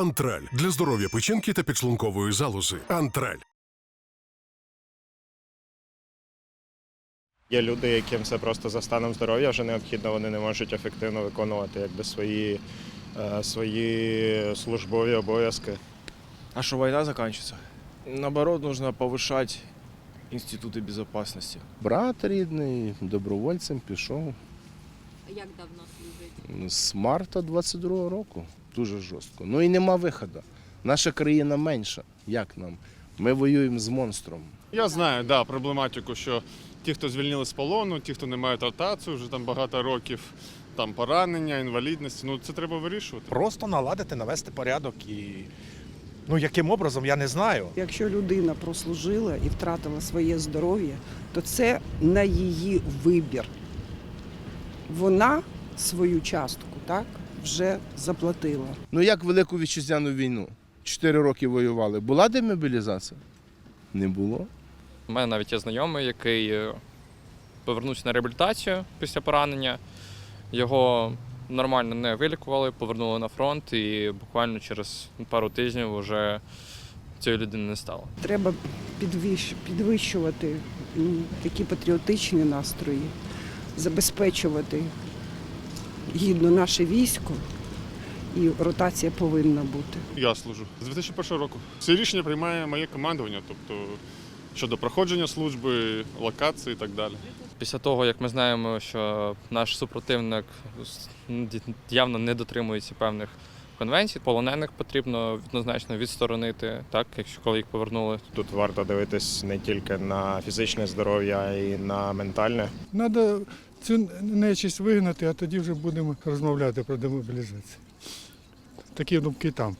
Антраль для здоров'я печінки та підшлункової залози. Антраль. Є люди, яким це просто за станом здоров'я вже необхідно, вони не можуть ефективно виконувати якби свої, е, свої службові обов'язки. А что война заканчивается? Наоборот, нужно повышать институты безопасности. Брат рідний, добровольцем пішов Як давно служить? з марта 22-го року. Дуже жорстко. Ну і нема виходу. Наша країна менша. Як нам? Ми воюємо з монстром. Я знаю, да, проблематику, що ті, хто звільнили з полону, ті, хто не мають ротацію, вже там багато років, там поранення, інвалідності. Ну це треба вирішувати. Просто наладити, навести порядок і ну яким образом, я не знаю. Якщо людина прослужила і втратила своє здоров'я, то це на її вибір. Вона свою частку так вже заплатила. Ну як Велику вітчизняну війну? Чотири роки воювали. Була демобілізація? Не було. У мене навіть є знайомий, який е, повернувся на реабілітацію після поранення. Його нормально не вилікували, повернули на фронт, і буквально через пару тижнів вже цієї людини не стало. Треба підвищувати такі патріотичні настрої, забезпечувати гідно наше військо, і ротація повинна бути. Я служу з 2001 року. Це рішення приймає моє командування, тобто щодо проходження служби, локації і так далі. Після того, як ми знаємо, що наш супротивник явно не дотримується певних конвенцій, полонених потрібно однозначно відсторонити, так, якщо коли їх повернули. Тут варто дивитись не тільки на фізичне здоров'я, а й на ментальне. Треба цю нечисть вигнати, а тоді вже будемо розмовляти про демобілізацію. Такі думки там.